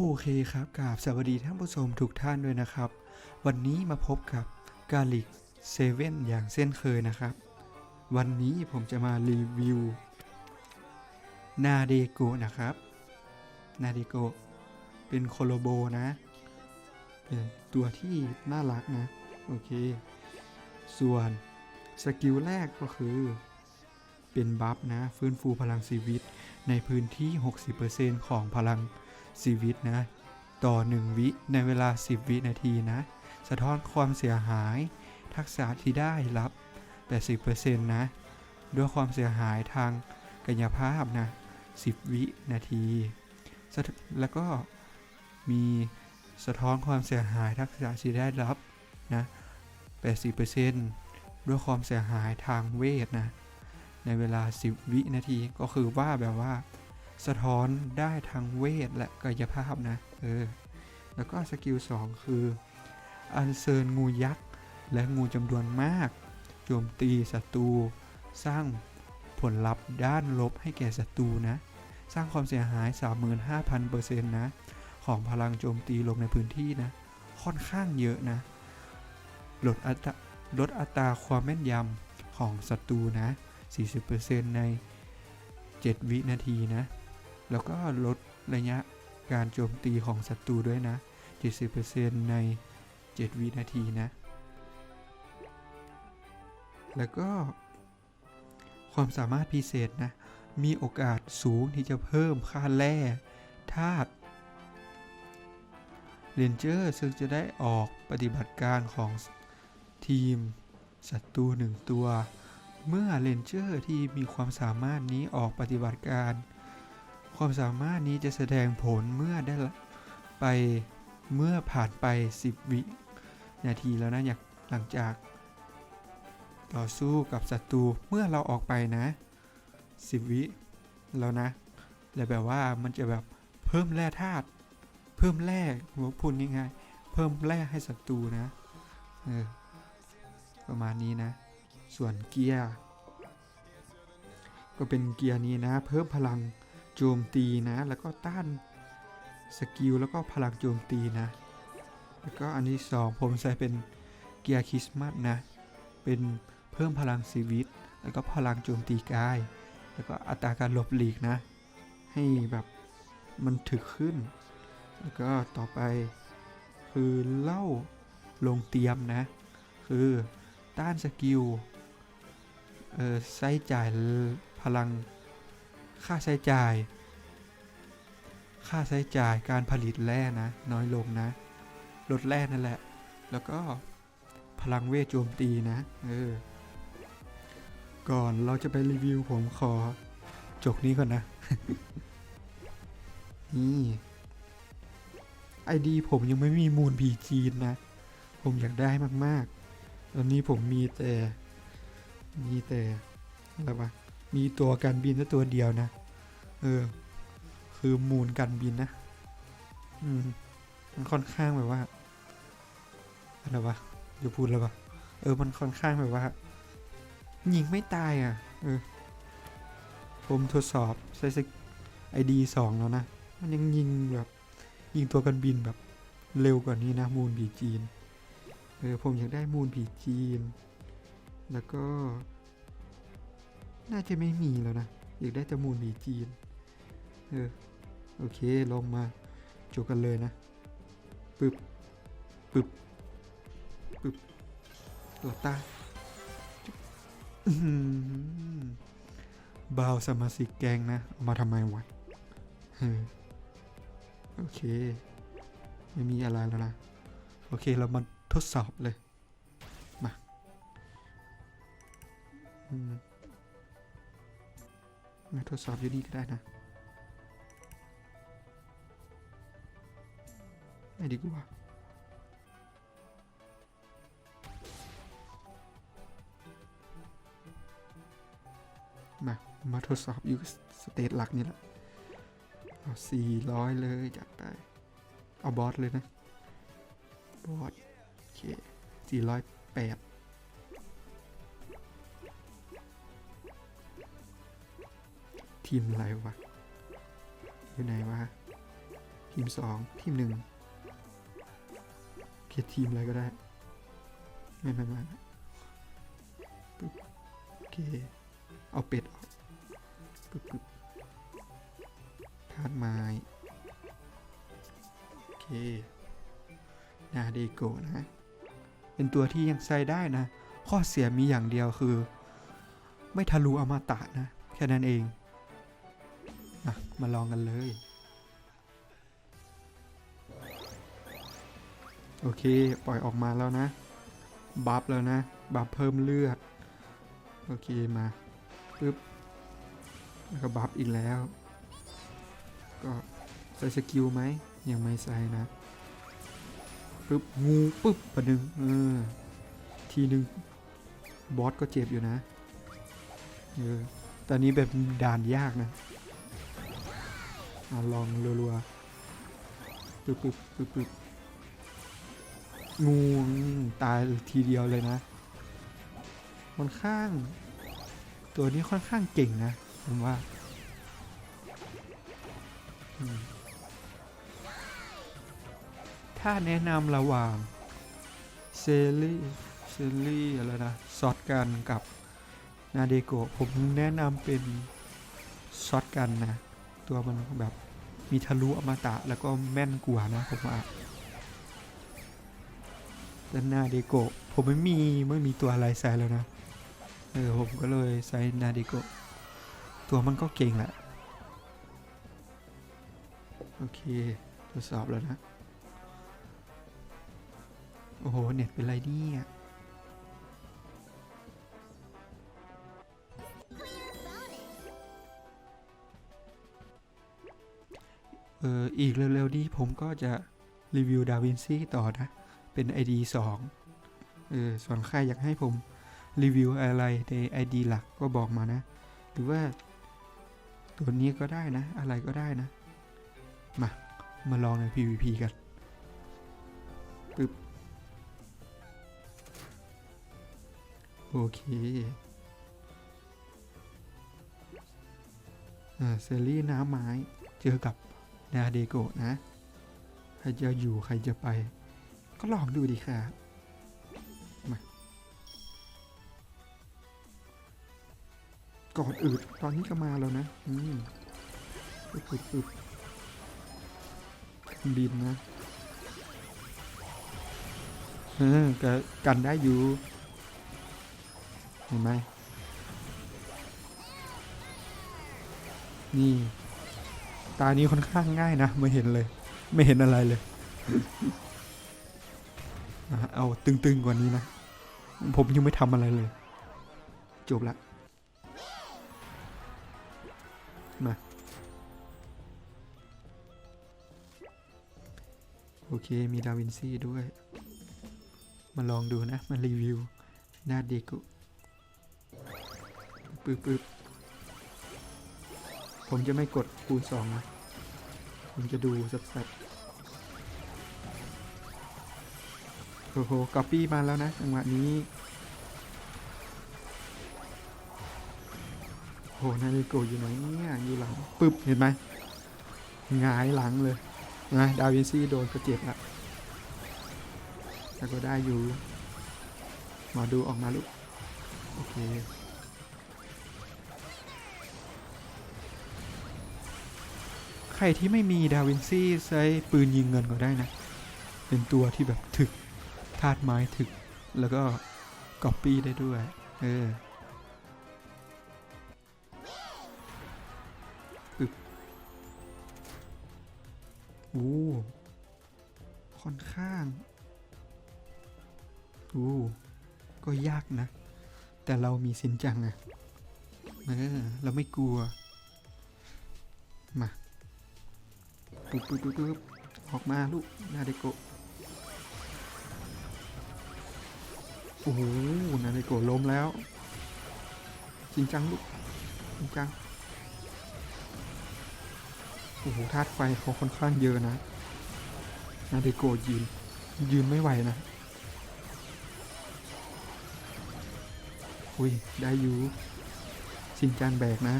โอเคครับกราบสวัสดีท่านผู้ชมทุกท่านด้วยนะครับ วันนี้มาพบกับกาลิกเซเว่นอย่างเส้นเคยนะครับ วันนี้ผมจะมารีวิว นาเดโกะนะครับ นาเดโกะเป็นโคโลโบนะ เป็นตัวที่น่ารักนะ โอเค ส่วนสกิลแรกก็คือ เป็นบัฟนะ ฟื้นฟูพลังชีวิตในพื้นที่ 60%ของพลัง ชีวิตนะ ต่อ 1 วิในเวลา 10 วินาทีนะ สะท้อนความเสียหาย ทักษะที่ได้รับ 80%นะ ด้วยความเสียหายทางกายภาพนะ 10 วินาที แล้วก็มีสะท้อนความเสียหายทักษะที่ได้รับนะ 80%ด้วยความเสียหายทางเวทนะ ในเวลา 10 วินาทีก็คือว่าแบบว่า สะท้อนได้ทั้งเวทและกายภาพนะเออแล้วก็สกิล 2 คืออัญเชิญงูยักษ์ และงูจำนวนมากโจมตีศัตรูสร้างผลลัพธ์ด้านลบให้แก่ศัตรูนะ สร้างความเสียหาย 35,000%นะ ของพลังโจมตีลงในพื้นที่นะ ค่อนข้างเยอะนะ ลดอัตราลดอัตราความแม่นยำของศัตรูนะ 40%ใน 7 วินาทีนะ แล้วก็ลดระยะการโจมตีของศัตรูด้วยนะ 70%ใน 7 วินาทีนะ แล้วก็ ความสามารถพิเศษนะ มีโอกาสสูงที่จะเพิ่มค่าแร่ธาตุเรนเจอร์ซึ่งจะได้ออกปฏิบัติการของทีมศัตรูหนึ่งตัว เมื่อเรนเจอร์ที่มีความสามารถนี้ออกปฏิบัติการ ความสามารถนี้จะแสดงผลเมื่อได้ไปเมื่อผ่านไป 10 วินาทีแล้วนะอยากหลังจาก ต่อสู้กับศัตรูเมื่อเราออกไปนะ 10 วิแล้วนะแล้วแบบว่ามันจะแบบเพิ่มแร่ธาตุเพิ่มแร่หัวพูดง่ายๆเพิ่มแร่ให้ศัตรูนะเออประมาณนี้นะ ส่วนเกียร์ก็เป็นเกียร์นี้นะ เพิ่มพลัง โจมตีนะ แล้วก็ต้านสกิลแล้วก็พลังโจมตีนะ แล้วก็อันที่สองผมใส่เป็นเกียร์คริสต์มาสนะ เป็นเพิ่มพลังชีวิต แล้วก็พลังโจมตีกาย แล้วก็อัตราการหลบหลีกนะ ให้แบบมันถึกขึ้น แล้วก็ต่อไปคือเล่าลงเตรียมนะ คือต้านสกิล เออใช้จ่ายพลัง ค่าใช้จ่าย ค่าใช้จ่ายการผลิตแร่นะ น้อยลงนะลดแร่นั่นแหละ แล้วก็พลังเวทโจมตีนะ เออ ก่อนเราจะไปรีวิวผมขอ จกนี้ก่อนนะ นี่ไอดีผมยังไม่มีมูลผีจีนนะ ผมอยากได้มาก ๆ ตอนนี้ผมมีแต่ มีแต่ อะไรวะ มีตัวการบินแค่ตัวเดียวนะ เออ คือมูลการบินนะ อืม มันค่อนข้างแบบว่า อะไรวะจะพูดแล้ววะเออ มันค่อนข้างแบบว่า ยิงไม่ตายอะ เออ ผมทดสอบใช้ไอดีสองแล้วนะ มันยังยิงแบบ ยิงตัวกันบินแบบเร็วกว่านี้นะ มูลผีจีน เออ ผมอยากได้มูลผีจีน แล้วก็ น่าจะไม่มีแล้วนะ อยากได้แต่มูลผีจีน เออ โอเค ลองมาจบกันเลยนะ ปึบ ปึบ ปึบหลับตาอื้อหือบาวสมาชิกแกงนะ เอามาทำไมวะเออโอเค ไม่มีอะไรแล้วนะ โอเค เรามาทดสอบเลย มาอื มาทดสอบอยู่นี่ก็ได้นะไม่ดีกว่ามา มาทดสอบอยู่สเตจหลักนี่แหละ เอาสี่ร้อยเลยจัดไป เอาบอสเลยนะ บอสโอเคสี่ร้อยแปด ทีมอะไรวะ อยู่ไหนวะ ทีมสองทีมหนึ่งเขียนทีมอะไรก็ได้ ไม่ไม่ไม่ปึ๊บโอเค เอาเป็ดออกปึ๊บปึ๊บธาตุไม้ โอเค นาเดโกนะ เป็นตัวที่ยังใช้ได้นะ ข้อเสียมีอย่างเดียวคือ ไม่ทะลุอมตะนะ แค่นั้นเอง มาลองกันเลย โอเค ปล่อยออกมาแล้วนะ บัฟแล้วนะ บัฟเพิ่มเลือด โอเค มาปึ๊บ แล้วก็บัฟอีกแล้ว ก็ใส่สกิลไหม ยังไม่ใส่นะปึ๊บ งูปึ๊บประหนึ่งเออทีหนึ่งบอสก็เจ็บอยู่นะเออตอนนี้แบบด่านยากนะ อะลองรัวๆปึ๊บปึ๊บปึ๊บปึ๊บงูตายทีเดียวเลยนะค่อนข้าง ตัวนี้ค่อนข้างเก่งนะผมว่าถ้าแนะนำระหว่างเซรี่เซรี่อะไรนะซอตกันกับนาเดโกะผมแนะนำเป็นช็อตกันนะ ตัวมันแบบมีทะลุอมตะแล้วก็แม่นกว่านะผมว่าแต่นาเดโกะผมไม่มีไม่มีตัวอะไรใส่แล้วนะ เออผมก็เลยใส่นาเดโกะตัวมันก็เก่งแหละ โอเคทดสอบแล้วนะ โอ้โห เน็ตเป็นไรเนี่ย เอออีกเร็วๆนี้ผมก็จะรีวิวดาวินซีต่อนะ เป็น ID 2เออส่วนใครอยากให้ผมรีวิวอะไรใน ID หลักก็บอกมานะ หรือว่า ตัวนี้ก็ได้นะ อะไรก็ได้นะ มา มาลองใน PVP กันปึ๊บโอเคอ่าเซรีน้ำไม้เจอกับ นาเดโกะนะใครจะอยู่ใครจะไป ก็ลองดูดีค่ะมาก่อนอื่นตอนนี้ก็มาแล้วนะ อืมปึ๊บปึ๊บปึ๊บบินนะเออก็กันได้อยู่เห็นไหมนี่ ตานี้ค่อนข้างง่ายนะไม่เห็นเลย ไม่เห็นอะไรเลย เอาตึงๆกว่านี้นะ ผมยังไม่ทำอะไรเลย จบละ มา โอเคมีดาวินซี่ด้วย มาลองดูนะ มารีวิวหน้าเด็กกุปึ๊บปึ๊บ ผมจะไม่กดคูณสองนะผมจะดูสับๆโอ้โหก๊อปปี้มาแล้วนะจังหวะนี้โหนาฬิโกอยู่ไหนเนี่ยอยู่หลังปึ๊บเห็นไหมหงายหลังเลยนะดาวินซี่โดนก็เจ็บละแต่ก็ได้อยู่มาดูออกมาลูกโอเค ใครที่ไม่มีดาวินซี่ใช้ปืนยิงเงินก็ได้นะ เป็นตัวที่แบบถึกธาตุไม้ถึก แล้วก็ก๊อปปี้ได้ด้วย เอออึบโอ้ค่อนข้างโอ้ก็ยากนะ แต่เรามีสินจังอะเออเราไม่กลัว มา ปึ๊บปึ๊บปึ๊บปึ๊บออกมาลูกนาเดโกโอ้โหนาเดโกล้มแล้ว จริงจังลูกจริงจังโอ้โหธาตุไฟเขาค่อนข้างเยอะนะนาเดโกยืน ยืนไม่ไหวนะอุ้ยได้อยู่ชินจังแบกนะ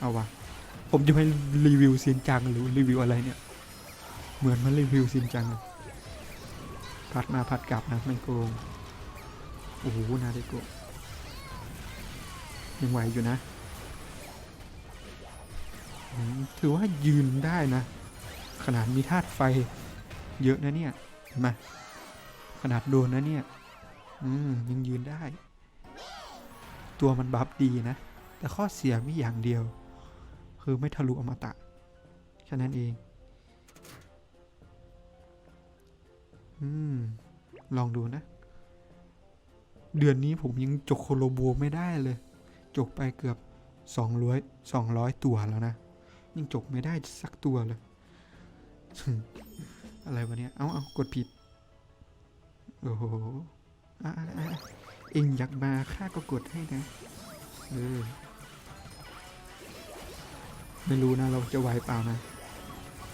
เอาวะ ผมจะไม่รีวิวเซียนจังหรือรีวิวอะไรเนี่ย เหมือนมันรีวิวซินจังเลยพัดมาพัดกลับนะไม่โกง โอ้โหนาเดโกยังไหวอยู่นะ ถือว่ายืนได้นะ ขนาดมีธาตุไฟ เยอะนะเนี่ยเห็นไหมขนาดโดนนะเนี่ย อืมยังยืนได้ ตัวมันบัฟดีนะ แต่ข้อเสียมีอย่างเดียว คือไม่ทะลุอมตะแค่นั้นเอง อืม ลองดูนะ เดือนนี้ผมยังจกโคโลโบไม่ได้เลย จกไปเกือบสองร้อยสองร้อยตัวแล้วนะ ยังจกไม่ได้สักตัวเลย อะไรวะเนี่ย เอาเอากดผิด โอ้โหอะอะอะเองอยากมาข้าก็กดให้นะ เออ ไม่รู้นะเราจะไหวเปล่านะ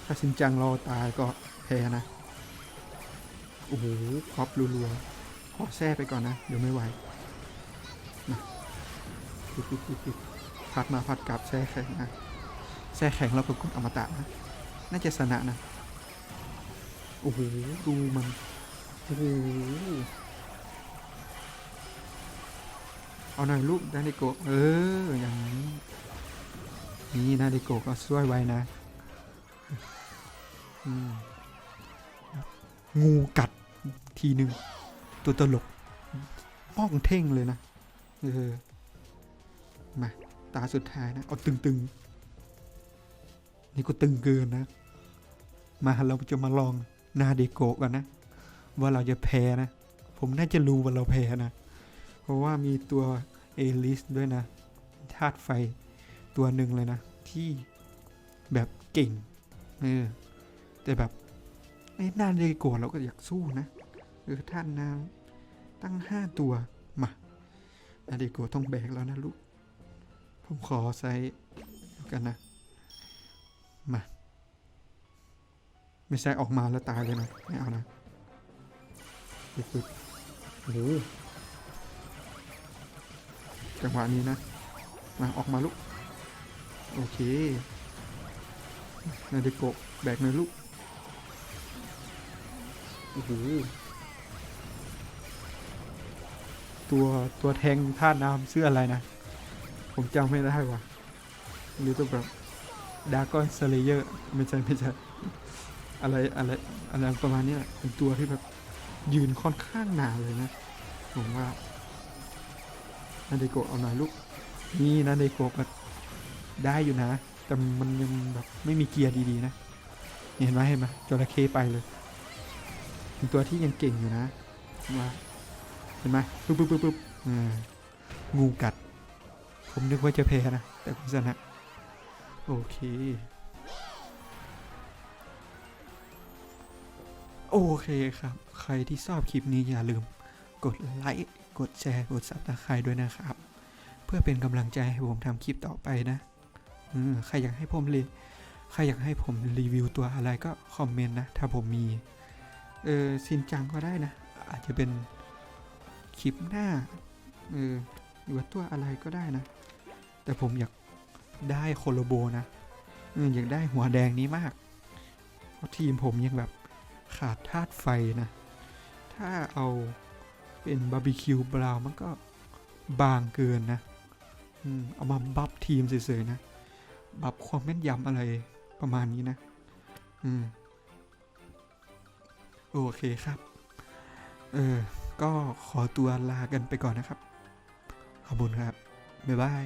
ถ้าชินจังราตายก็แพ้นะ โอ้โหครอบรัวๆ ขอแซ่ไปก่อนนะ เดี๋ยวไม่ไหวนะพัดมาพัดกลับแซ่แข็งนะแซ่แข็งแล้วก็กดอมตะนะ น่าจะชนะนะ โอ้โห ดูมัน โอ้โห เอาหน่อยลูกนาดิโกะเออ อย่างนี้ นี่นาดิโกะก็ช่วยไว้นะงูกัดทีหนึ่งตัวตลกป้องเท่งเลยนะเออมาตาสุดท้ายนะ เอาตึงๆ นี่ก็ตึงเกินนะ มาเราจะมาลองนาเดโกะกันนะ ว่าเราจะแพ้นะ ผมน่าจะรู้ว่าเราแพ้นะ เพราะว่ามีตัวเอลิสด้วยนะธาตุไฟ ตัวหนึ่งเลยนะ ที่แบบเก่งเออแต่แบบไอ้นานเดโกะเราก็อยากสู้นะเออท่านน้ำตั้งห้าตัวมานาเดโกต้องแบกแล้วนะลูก ผมขอใส่กันนะ มา ไม่ใช่ออกมาแล้วตายเลยนะ ไม่เอานะปึ๊บปึ๊บโอ้หจังหวะนี้นะ มาออกมาลูก โอเค นาเดโกะแบกหน่อยลูก โอ้โห ตัวตัวแทงท่าน้ำเสื้ออะไรนะ ผมจำไม่ได้ว่ะหรือตัวแบบดาร์กอนสเลเยอร์ไม่ใช่ไม่ใช่อะไรอะไรอะไรประมาณนี้แหละเป็นตัวที่แบบยืนค่อนข้างหนาเลยนะ ผมว่านาเดโกะเอาหน่อยลูก นี่นาเดโกะก็ ได้อยู่นะ แต่มันยังแบบไม่มีเกียร์ดีๆนะ เห็นไหมเห็นไหมจระเข้ไปเลยเป็นตัวที่ยังเก่งอยู่นะว่าเห็นไหมปุ๊บปุ๊บปุ๊บปุ๊บอ่างูกัด ผมนึกว่าจะแพ้นะ แต่ผมชนะ โอเค โอเคครับ ใครที่ชอบคลิปนี้อย่าลืม กดไลค์ กดแชร์ กดซับสไครต์ด้วยนะครับ เพื่อเป็นกำลังใจให้ผมทำคลิปต่อไปนะ ใครอยากให้ผมรีใครอยากให้ผมรีวิวตัวอะไรก็คอมเมนต์นะ ถ้าผมมี เออซินจังก็ได้นะ อาจจะเป็นคลิปหน้า เออหรือว่าตัวอะไรก็ได้นะ แต่ผมอยากได้โคโลโบนะเอออยากได้หัวแดงนี้มาก เพราะทีมผมยังแบบขาดธาตุไฟนะ ถ้าเอาเป็นบาร์บีคิวบราวน์มันก็บางเกินนะอืมเอามาบัฟทีมเฉยๆนะ บัฟความแม่นยำอะไรประมาณนี้นะ อืม โอเคครับ เออ ก็ขอตัวลากันไปก่อนนะครับ ขอบคุณครับ บ๊ายบาย